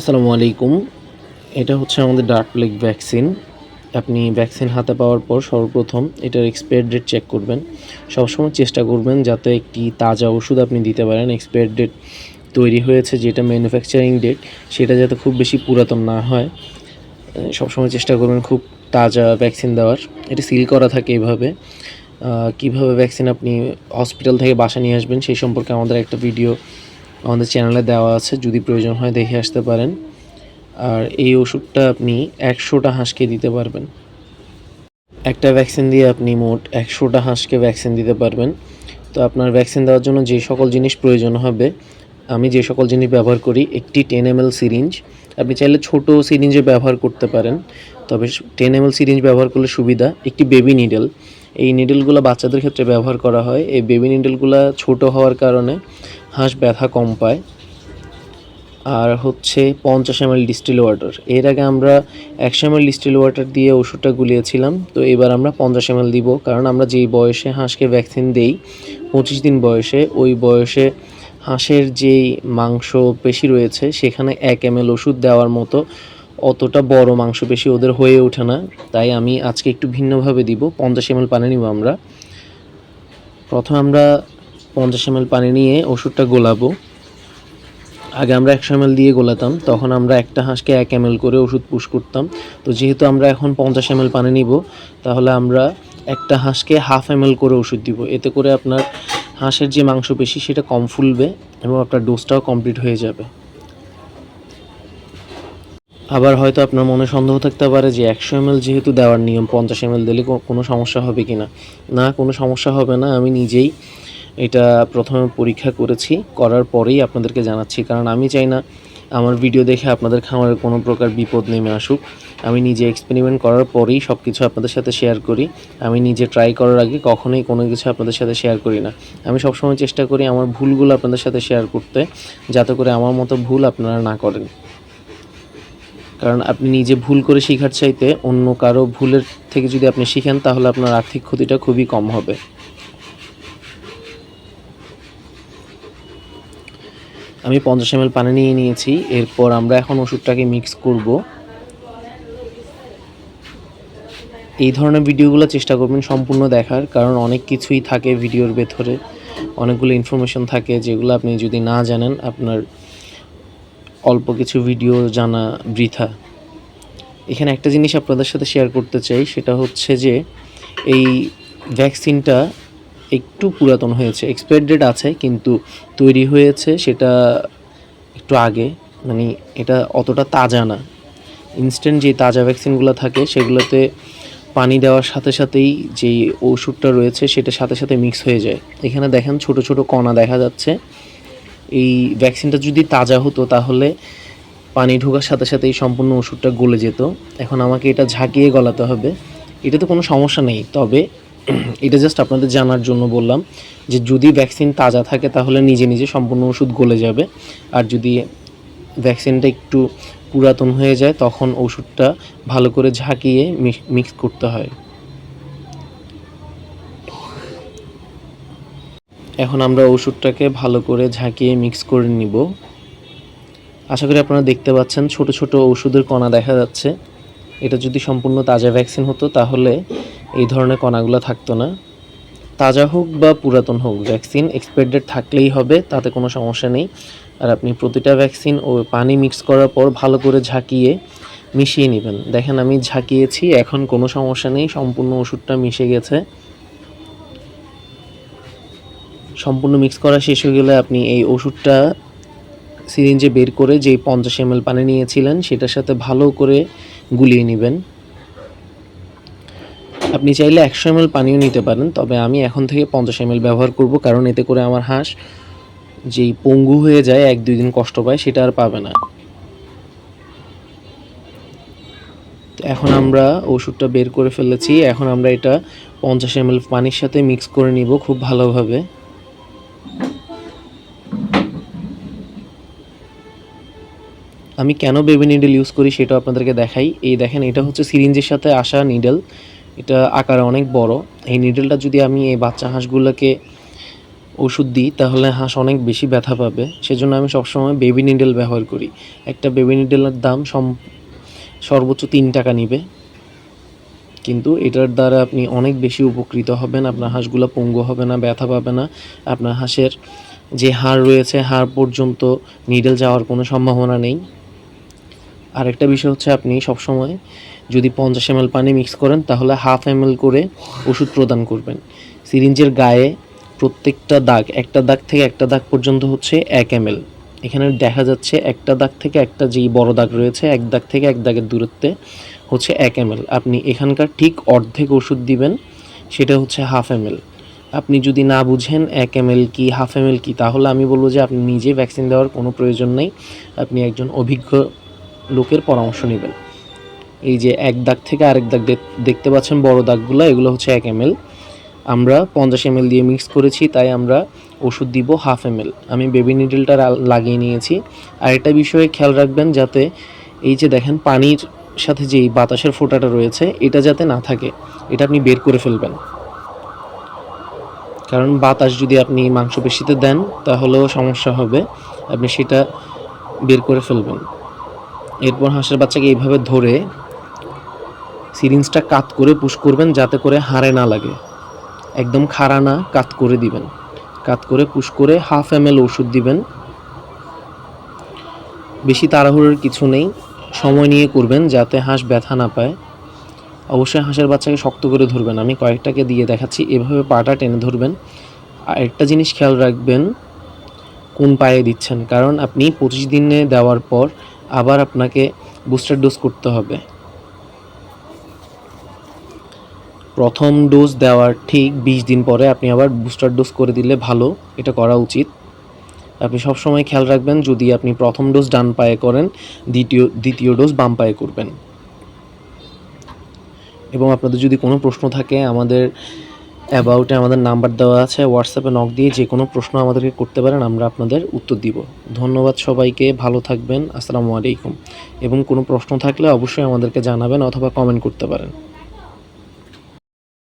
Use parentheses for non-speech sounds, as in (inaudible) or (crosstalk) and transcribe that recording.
আসসালামু আলাইকুম। এটা হচ্ছে আমাদের ডার্ক প্লেগ ভ্যাকসিন। আপনি ভ্যাকসিন হাতে পাওয়ার পর সর্বপ্রথম এটার এক্সপায়ার ডেট চেক করবেন। সবসময় চেষ্টা করবেন যাতে একটি তাজা ওষুধ আপনি দিতে পারেন। এক্সপায়ার ডেট তৈরি হয়েছে যেটা ম্যানুফ্যাকচারিং ডেট সেটা যাতে খুব বেশি পুরাতন না হয়। সবসময় চেষ্টা করবেন খুব তাজা ভ্যাকসিন দেওয়ার। এটা সিল করা থাকে এভাবে। কীভাবে ভ্যাকসিন আপনি হসপিটাল থেকে বাসা নিয়ে আসবেন সেই সম্পর্কে আমাদের একটা ভিডিও আমাদের চ্যানেলে দেওয়া আছে, যদি প্রয়োজন হয় দেখে আসতে পারেন। আর এই ওষুধটা আপনি একশোটা হাঁসকে দিতে পারবেন। একটা ভ্যাকসিন দিয়ে আপনি মোট একশোটা হাঁসকে ভ্যাকসিন দিতে পারবেন। তো আপনার ভ্যাকসিন দেওয়ার জন্য যে সকল জিনিস প্রয়োজন হবে, আমি যে সকল জিনিস ব্যবহার করি, একটি টেন এম সিরিঞ্জ আপনি চাইলে ছোট সিরিঞ্জে ব্যবহার করতে পারেন, তবে টেন এম সিরিঞ্জ ব্যবহার করলে সুবিধা, একটি বেবি নিডল এই নিডলগুলো বাচ্চাদের ক্ষেত্রে ব্যবহার করা হয়। এই বেবি নিডলগুলো ছোট হওয়ার কারণে হাঁস ব্যথা কম পায়। আর হচ্ছে পঞ্চাশ এম এল ডিস্টিল ওয়াটার এর আগে আমরা একশো এম এল ডিস্টিল ওয়াটার দিয়ে ওষুধটা গুলিয়েছিলাম। তো এবার আমরা পঞ্চাশ এম এল দিব। কারণ আমরা যেই বয়সে হাঁসকে ভ্যাকসিন দেই, পঁচিশ দিন বয়সে, ওই বয়সে হাঁসের যেই মাংস, পেশি রয়েছে, সেখানে এক এম এল ওষুধ দেওয়ার মতো অতটা বড় মাংসপেশি ওদের হয়ে ওঠে না। তাই আমি আজকে একটু ভিন্নভাবে দিব। পঞ্চাশ এম পানি নিব আমরা। প্রথমে আমরা পঞ্চাশ এম পানি নিয়ে ওষুধটা গোলাবো। আগে আমরা একশো এম দিয়ে গোলাতাম। তখন আমরা একটা হাঁসকে এক এম করে ওষুধ পুশ করতাম। তো যেহেতু আমরা এখন পঞ্চাশ এম পানি নিব, তাহলে আমরা একটা হাঁসকে হাফ এম করে ওষুধ দিব। এতে করে আপনার হাঁসের যে মাংসপেশি, সেটা কম ফুলবে এবং আপনার ডোজটাও কমপ্লিট হয়ে যাবে। আবার হয়তো আপনার মনে সন্দেহ থাকতে পারে যে একশো এম যেহেতু দেওয়ার নিয়ম, পঞ্চাশ এম দিলে কোনো সমস্যা হবে কি না? না, কোনো সমস্যা হবে না। আমি নিজেই এটা প্রথমে পরীক্ষা করেছি, করার পরেই আপনাদেরকে জানাচ্ছি। কারণ আমি চাই না আমার ভিডিও দেখে আপনাদের খামারে কোনো প্রকার বিপদ নেমে আসুক। আমি নিজে এক্সপেরিমেন্ট করার পরেই সব কিছু আপনাদের সাথে শেয়ার করি। আমি নিজে ট্রাই করার আগে কখনোই কোনো কিছু আপনাদের সাথে শেয়ার করি না। আমি সবসময় চেষ্টা করি আমার ভুলগুলো আপনাদের সাথে শেয়ার করতে, যাতে করে আমার মতো ভুল আপনারা না করেন। কারণ আপনি নিজে ভুল করে শেখার চাইতে অন্য কারও ভুলের থেকে যদি আপনি শিখেন, তাহলে আপনার আর্থিক ক্ষতিটা খুবই কম হবে। আমি পঞ্চাশ এম পানি নিয়ে নিয়েছি। এরপর আমরা এখন ওষুধটাকে মিক্স করব। এই ধরনের ভিডিওগুলো চেষ্টা করবেন সম্পূর্ণ দেখার, কারণ অনেক কিছুই থাকে ভিডিওর ভেতরে। অনেকগুলো ইনফরমেশন থাকে যেগুলো আপনি যদি না জানেন, আপনার অল্প কিছু ভিডিও জানা বৃথা। এখানে একটা জিনিস আপনাদের সাথে শেয়ার করতে চাই, সেটা হচ্ছে যে এই ভ্যাকসিনটা একটু পুরাতন হয়েছে এক্সপায়ার ডেট আছে, কিন্তু তৈরি হয়েছে সেটা একটু আগে মানে এটা অতটা তাজা না। ইনস্ট্যান্ট যে তাজা ভ্যাকসিনগুলো থাকে, সেগুলোতে পানি দেওয়ার সাথে সাথেই যেই ওষুধটা রয়েছে, সেটা সাথে সাথে মিক্স হয়ে যায়। এখানে দেখেন ছোট ছোট কণা দেখা যাচ্ছে। এই ভ্যাকসিনটা যদি তাজা হতো তাহলে পানি ঢোকার সাথে সাথে এই সম্পূর্ণ ওষুধটা গলে যেত। এখন আমাকে এটা ঝাঁকিয়ে গলাতে হবে। এটা তো কোনো সমস্যা নেই। তবে (clears throat) এটা জাস্ট আপনাদের জানার জন্য বললাম যে যদি ভ্যাকসিন তাজা থাকে তাহলে নিজে নিজে সম্পূর্ণ ওষুধ গলে যাবে। আর যদি ভ্যাকসিনটা একটু পুরাতন হয়ে যায় তখন ওষুধটা ভালো করে ঝাঁকিয়ে মিক্স করতে হয়। এখন আমরা ওষুধটাকে ভালো করে ঝাঁকিয়ে মিক্স করে নিব। আশা করি আপনারা দেখতে পাচ্ছেন, ছোট ছোট ওষুধের কণা দেখা যাচ্ছে। এটা যদি সম্পূর্ণ তাজা ভ্যাকসিন হতো, তাহলে এই ধরনের কণাগুলো থাকতো না। তাজা হোক বা পুরাতন হোক ভ্যাকসিন এক্সপায়ার ডেট থাকলেই হবে, তাতে কোনো সমস্যা নেই। আর আপনি প্রতিটা ভ্যাকসিন ও পানি মিক্স করার পর ভালো করে ঝাঁকিয়ে মিশিয়ে নেবেন। দেখেন আমি ঝাঁকিয়েছি, এখন কোনো সমস্যা নেই, সম্পূর্ণ ওষুধটা মিশে গেছে। সম্পূর্ণ মিক্স করা শেষ হয়ে গেলে আপনি এই ওষুধটা সিরিঞ্জে বের করে যেই পঞ্চাশ এম পানি নিয়েছিলেন, সেটার সাথে ভালো করে গুলিয়ে নেবেন। আপনি চাইলে একশো এম পানিও নিতে পারেন, তবে আমি এখন থেকে পঞ্চাশ এম ব্যবহার করব, কারণ এতে করে আমার হাঁস যেই পঙ্গু হয়ে যায়, এক দুই দিন কষ্ট পায়, সেটা আর পাবে না। এখন আমরা ওষুধটা বের করে ফেলেছি, এখন আমরা এটা পঞ্চাশ এম পানির সাথে মিক্স করে নিব খুব ভালোভাবে। আমি কেন বেবি নিডল ইউজ করি সেটা আপনাদেরকে দেখাই। এই দেখেন, এটা হচ্ছে সিরিঞ্জের সাথে আসা নিডল এটা আকারে অনেক বড়। এই নিডলটা যদি আমি এই বাচ্চা হাঁসগুলোকে ওষুধ দিই, তাহলে হাঁস অনেক বেশি ব্যথা পাবে। সেজন্য আমি সবসময় বেবি নিডেল ব্যবহার করি। একটা বেবি নিডেলের দাম সম সর্বোচ্চ তিন টাকা নিবে। কিন্তু এটার দ্বারা আপনি অনেক বেশি উপকৃত হবেন। আপনার হাঁসগুলো পঙ্গু হবে না, ব্যথা পাবে না। আপনার হাঁসের যে হাড় রয়েছে, হাড় পর্যন্ত নিডেল যাওয়ার কোনো সম্ভাবনা নেই। আরেকটা বিষয় হচ্ছে আপনি সবসময় যদি পঞ্চাশ এম পানি মিক্স করেন, তাহলে হাফ এম করে ওষুধ প্রদান করবেন। সিরিঞ্জের গায়ে প্রত্যেকটা দাগ, একটা দাগ থেকে একটা দাগ পর্যন্ত হচ্ছে এক এম এখানে দেখা যাচ্ছে একটা দাগ থেকে একটা যেই বড় দাগ রয়েছে, এক দাগ থেকে এক দাগের দূরত্বে হচ্ছে এক এম আপনি এখানকার ঠিক অর্ধেক ওষুধ দিবেন, সেটা হচ্ছে হাফ এম আপনি যদি না বুঝেন এক এম কি হাফ এম কি, তাহলে আমি বলব যে আপনি নিজে ভ্যাকসিন দেওয়ার কোনো প্রয়োজন নেই। আপনি একজন অভিজ্ঞ লোকের পরামর্শ নেবেন। এই যে এক দাগ থেকে আরেক দাগ দেখতে পাচ্ছেন বড় দাগগুলো, এগুলো হচ্ছে এক এম আমরা পঞ্চাশ এম দিয়ে মিক্স করেছি, তাই আমরা ওষুধ দিব হাফ এম আমি বেবি নিডলটা লাগিয়ে নিয়েছি। আর একটা বিষয়ে খেয়াল রাখবেন যাতে এই যে দেখেন পানির সাথে যেই বাতাসের ফোঁটাটা রয়েছে, এটা যাতে না থাকে, এটা আপনি বের করে ফেলবেন। কারণ বাতাস যদি আপনি মাংসপেশিতে দেন, তাহলেও সমস্যা হবে। আপনি সেটা বের করে ফেলবেন। এরপর হাঁসের বাচ্চাকে এইভাবে ধরে সিরিঞ্জটা কাত করে পুশ করবেন যাতে করে হাড়ে না লাগে। একদম খাড়া না, কাত করে দিবেন। কাত করে পুশ করে হাফ এম এল ওষুধ দিবেন। বেশি তাড়াহুড়োর কিছু নেই। সময় নিয়ে করবেন যাতে হাঁস ব্যথা না পায়। অবশ্যই হাঁসের বাচ্চাকে শক্ত করে ধরবেন। আমি কয়েকটাকে দিয়ে দেখাচ্ছি। এভাবে পাটা টেনে ধরবেন। আর একটা জিনিস খেয়াল রাখবেন, কোন পায়ে দিচ্ছেন। কারণ আপনি পঁচিশ দিনে দেওয়ার পর আবার আপনাকে বুস্টার ডোজ করতে হবে। প্রথম ডোজ দেওয়ার ঠিক বিশ দিন পরে আপনি আবার বুস্টার ডোজ করে দিলে ভালো, এটা করা উচিত। আপনি সবসময় খেয়াল রাখবেন, যদি আপনি প্রথম ডোজ ডান পায়ে করেন, দ্বিতীয় দ্বিতীয় ডোজ বাম পায়ে করবেন। এবং আপনাদের যদি কোনো প্রশ্ন থাকে, আমাদের অ্যাবাউটে আমাদের নাম্বার দেওয়া আছে হোয়াটসঅ্যাপে নক দিয়ে যে কোনো প্রশ্ন আমাদেরকে করতে পারেন, আমরা আপনাদের উত্তর দিব। ধন্যবাদ সবাইকে, ভালো থাকবেন, আসসালামু আলাইকুম। এবং কোনো প্রশ্ন থাকলে অবশ্যই আমাদেরকে জানাবেন অথবা কমেন্ট করতে পারেন।